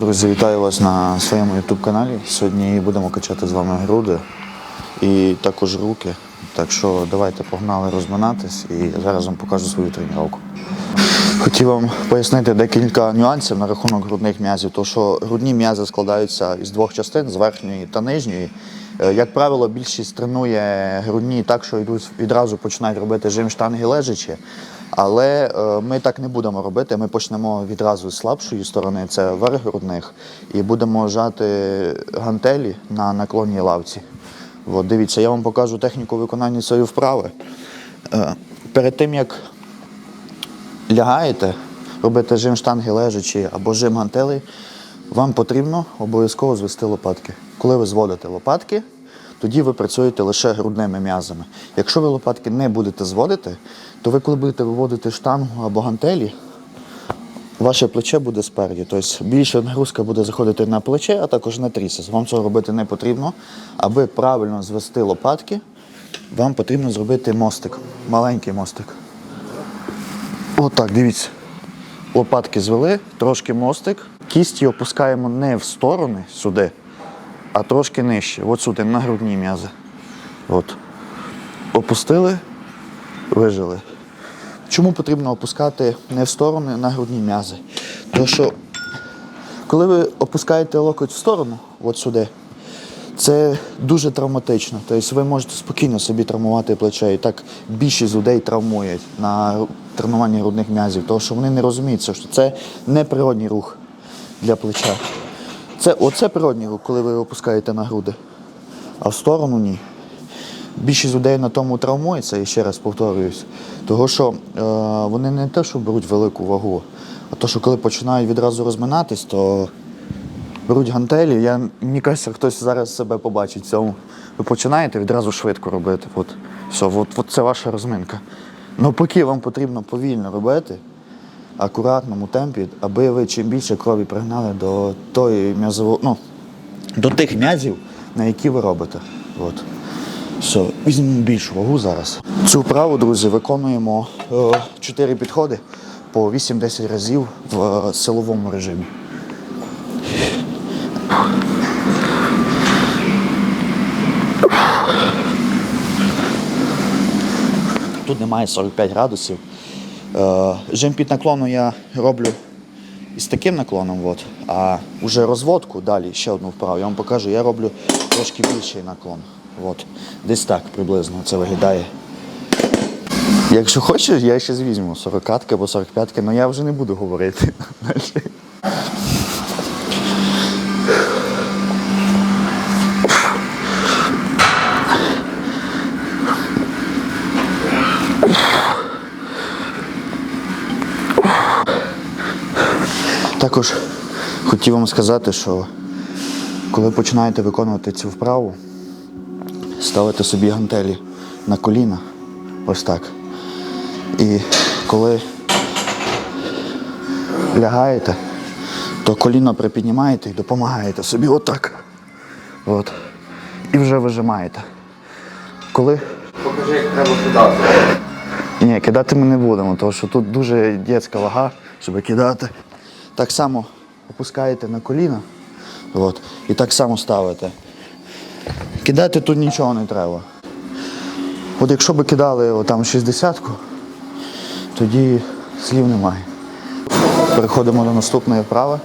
Друзі, вітаю вас на своєму YouTube каналі. Сьогодні будемо качати з вами груди і також руки. Так що давайте погнали розминатись і зараз вам покажу свою тренування. Хотів вам пояснити декілька нюансів на рахунок грудних м'язів, тому що грудні м'язи складаються із двох частин з верхньої та нижньої. Е, Як правило, більшість тренує грудні так, що відразу починають робити жим штанги лежачи. Але е, ми так не будемо робити. Ми почнемо відразу з слабшої сторони, це верх грудних, і будемо жати гантелі на наклонній лавці. От, дивіться, я вам покажу техніку виконання цієї вправи. Е, Перед тим як лягаєте, робите жим штанги лежачі або жим гантелей, вам потрібно обов'язково звести лопатки. Коли ви зводите лопатки, тоді ви працюєте лише грудними м'язами. Якщо ви лопатки не будете зводити, то ви коли будете виводити штангу або гантелі, ваше плече буде спереді. Тобто більше нагрузка буде заходити на плече, а також на трісес. Вам цього робити не потрібно. Аби правильно звести лопатки, вам потрібно зробити мостик, маленький мостик. Отак, дивіться. Лопатки звели, трошки мостик. Кісті опускаємо не в сторони сюди, а трошки нижче. От сюди, на грудні м'язи. От. Опустили, вижили. Чому потрібно опускати не в сторони на грудні м'язи? Тому що, коли ви опускаєте локоть в сторону, от сюди, це дуже травматично. Тобто ви можете спокійно собі травмувати плече. І так більшість людей травмують на тренуванні грудних м'язів, тому що вони не розуміють, що це не природній рух для плеча. Це, оце природній коли ви опускаєте на груди, а в сторону ні. Більшість людей на тому травмується, і ще раз повторююсь, того що е, вони не те, що беруть велику вагу, а то, що коли починають відразу розминатись, то беруть гантелі. Я, мені кажеться, хтось зараз себе побачить в цьому. Ви починаєте відразу швидко робити. От, все, от, от це ваша розминка. Навпаки, вам потрібно повільно робити, акуратному темпі, аби ви чим більше крові пригнали до тої м'язово, ну, до тих м'язів, на які ви робите. От. Все, візьмемо більшу вагу зараз. Цю вправу, друзі, виконуємо е, 4 підходи по 8-10 разів в е, силовому режимі. Тут немає 45 градусів. Е, Жим під наклону я роблю із таким наклоном, от, а вже розводку далі ще одну вправу. Я вам покажу, я роблю трошки більший наклон. От. Десь так приблизно це виглядає. Якщо хочеш, я ще звізьму 40 або 45, але я вже не буду говорити. Також хотів вам сказати, що коли починаєте виконувати цю вправу, ставите собі гантелі на коліна, ось так. І коли лягаєте, то коліно припіднімаєте і допомагаєте собі отак. От. І вже вижимаєте. Коли Покажи, як треба кидати. ні, кидати ми не будемо, тому що тут дуже дітська вага, щоб кидати. Так само опускаєте на коліна от, і так само ставите. Кидати тут нічого не треба. От якщо би кидали там 60-ку, тоді слів немає. Переходимо до наступної вправи.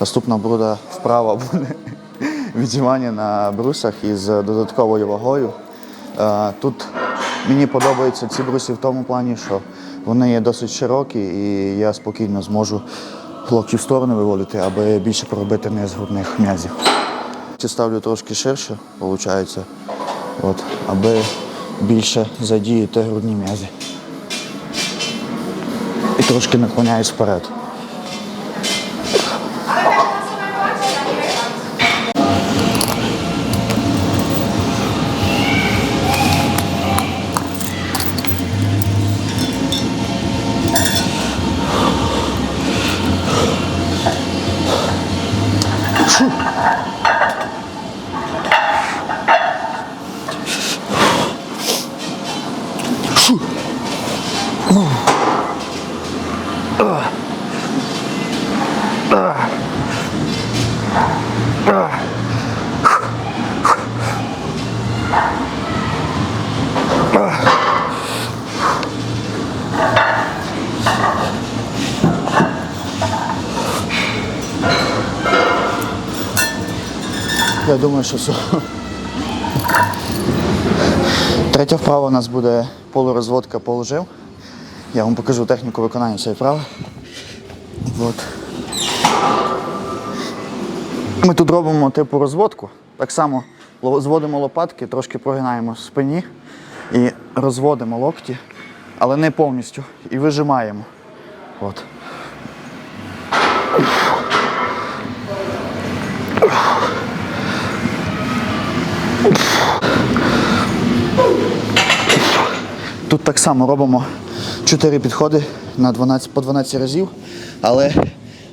Наступна буде вправа буде віджимання на брусах із додатковою вагою. Е, Тут мені подобаються ці бруси в тому плані, що вони є досить широкі і я спокійно зможу локті в сторони виводити, аби більше проробити не з грудних м'язів. Ставлю трошки ширше, виходить, от, аби більше задіяти грудні м'язі. І трошки наклоняюсь вперед. Я думаю, що все. Третя вправа у нас буде полурозводка полужив. Я вам покажу техніку виконання цієї вправи. Вот. Ми тут робимо типу розводку. Так само зводимо лопатки, трошки прогинаємо спині і розводимо локті, але не повністю. І вижимаємо. От. Тут так само робимо 4 підходи на 12, по 12 разів, але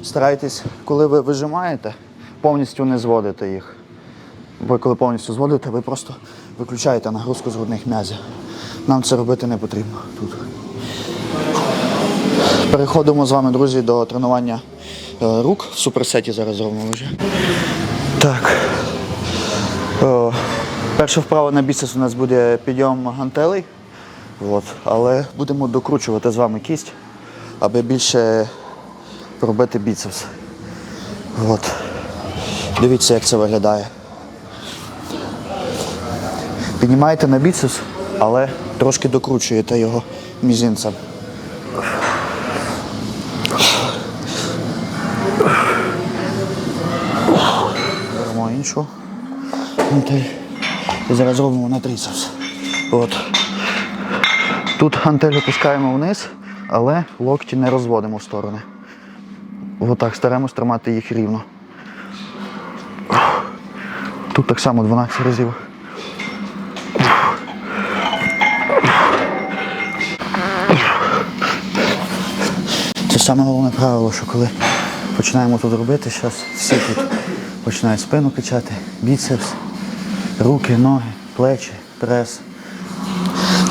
старайтесь, коли ви вижимаєте, повністю не зводити їх. Бо коли повністю зводите, ви просто виключаєте нагрузку з грудних м'язів. Нам це робити не потрібно тут. Переходимо з вами, друзі, до тренування е, рук. В суперсеті зараз зробимо вже. Так. О, перша вправа на біцепс у нас буде підйом гантелей. От. Але будемо докручувати з вами кість, аби більше робити біцепс. От. Дивіться, як це виглядає. Піднімаєте на біцепс, але трошки докручуєте його мізинцем. Беремо іншу гантель. І зараз зробимо на трицепс. От. Тут гантель опускаємо вниз, але локті не розводимо в сторони. Отак стараємось тримати їх рівно. Тут так само 12 разів. Це саме головне правило, що коли починаємо тут робити, зараз всі тут починають спину качати, біцепс, руки, ноги, плечі, прес.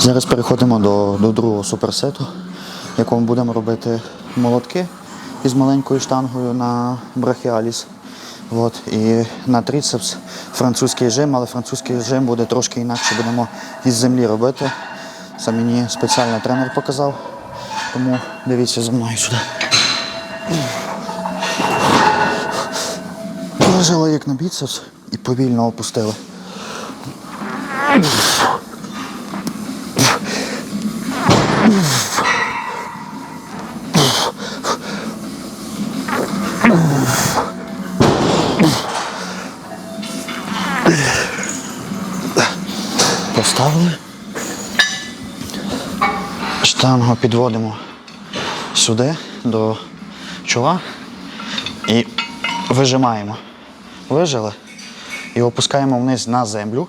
Зараз переходимо до, до другого суперсету, в якому будемо робити молотки із маленькою штангою на брахіаліс. От, і на трицепс французький жим, але французький жим буде трошки інакше, будемо із землі робити. Це мені спеціально тренер показав. Тому дивіться за мною сюди. Положили як на біцепс і повільно опустили. Поставили. Штангу підводимо сюди до чола і вижимаємо. Вижили і опускаємо вниз на землю.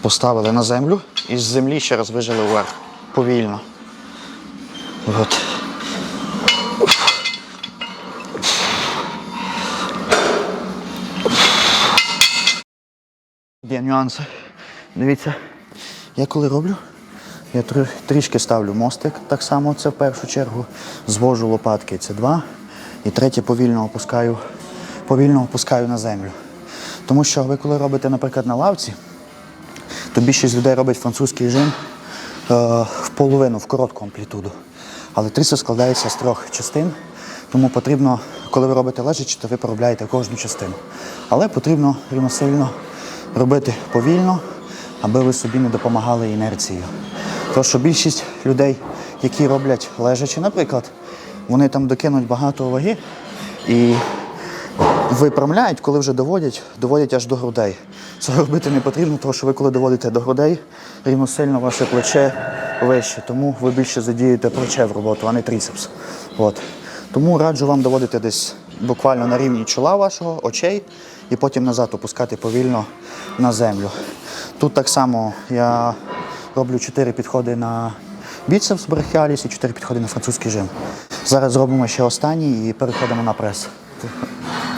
Поставили на землю і з землі ще раз вижили вверх. Повільно. От. Є нюанси. Дивіться, я коли роблю, я тр- трішки ставлю мостик, так само це в першу чергу. Звожу лопатки, це два. І третє повільно опускаю, повільно опускаю на землю. Тому що ви коли робите, наприклад, на лавці, то більшість людей робить французький жим е, в половину, в коротку амплітуду. Але трицеп складається з трьох частин, тому потрібно, коли ви робите лежачи, то ви поробляєте кожну частину. Але потрібно рівносильно робити повільно, аби ви собі не допомагали інерцією. Тому що більшість людей, які роблять лежачи, наприклад, вони там докинуть багато ваги і виправляють, коли вже доводять, доводять аж до грудей. Це робити не потрібно, тому що ви коли доводите до грудей, рівносильно ваше плече вище, тому ви більше задієте плече в роботу, а не трицепс. От. Тому раджу вам доводити десь буквально на рівні чола вашого, очей, і потім назад опускати повільно на землю. Тут так само я роблю 4 підходи на біцепс брахіаліс і 4 підходи на французький жим. Зараз зробимо ще останній і переходимо на прес.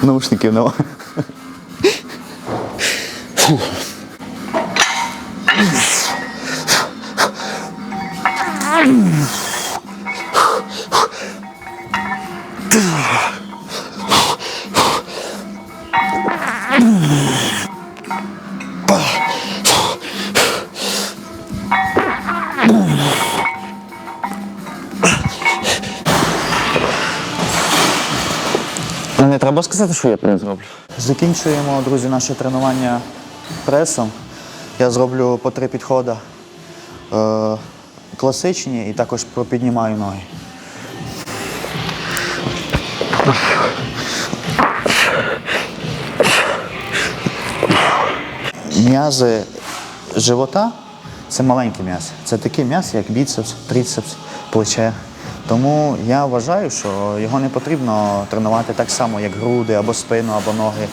Наушників нема. Фу. Або сказати, що я не зроблю. Закінчуємо, друзі, наше тренування пресом. Я зроблю по три підходи. Е, класичні і також пропіднімаю ноги. М'язи живота це маленькі м'язи. Це такі м'язи, як біцепс, трицепс, плече. Тому я вважаю, що його не потрібно тренувати так само, як груди або спину, або ноги.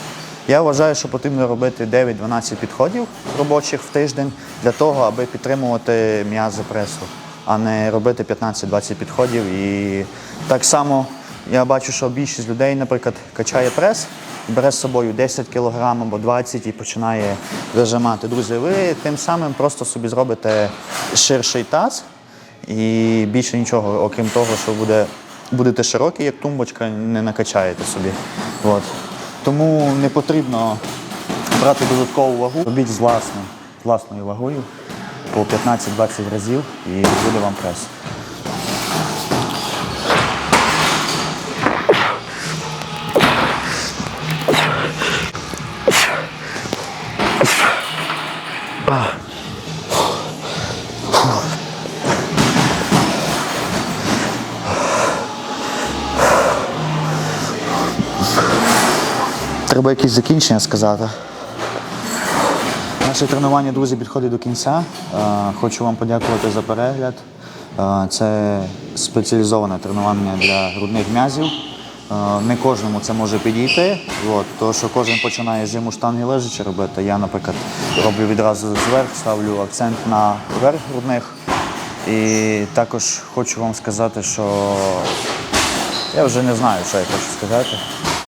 Я вважаю, що потрібно робити 9-12 підходів робочих в тиждень для того, аби підтримувати м'язи пресу, а не робити 15-20 підходів. І так само я бачу, що більшість людей, наприклад, качає прес, бере з собою 10 кг або 20 і починає зажимати. Друзі, ви тим самим просто собі зробите ширший таз і більше нічого, окрім того, що буде, будете широкі, як тумбочка, не накачаєте собі. От. Тому не потрібно брати додаткову вагу. Робіть з власною, власною вагою по 15-20 разів і буде вам прес. Треба якісь закінчення сказати. Наше тренування, друзі, підходить до кінця. Е, Хочу вам подякувати за перегляд. Е, Це спеціалізоване тренування для грудних м'язів. Е, Не кожному це може підійти, от, тому що кожен починає жиму штанги лежачи робити. Я, наприклад, роблю відразу зверх, ставлю акцент на верх грудних. І також хочу вам сказати, що я вже не знаю, що я хочу сказати.